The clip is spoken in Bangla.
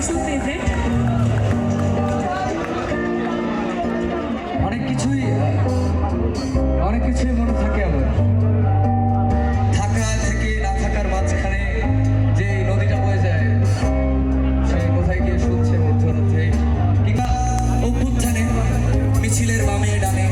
personal favorite. অনেক কিছুই মনে থাকে আমার থাকা থেকে না থাকার মাঝখানে যে নদীটা বয়ে যায়, সে কোথায় গিয়ে শুনছে মধ্যে মধ্যে কিংবা অভ্যুত্থানে মিছিলের বামে ডানে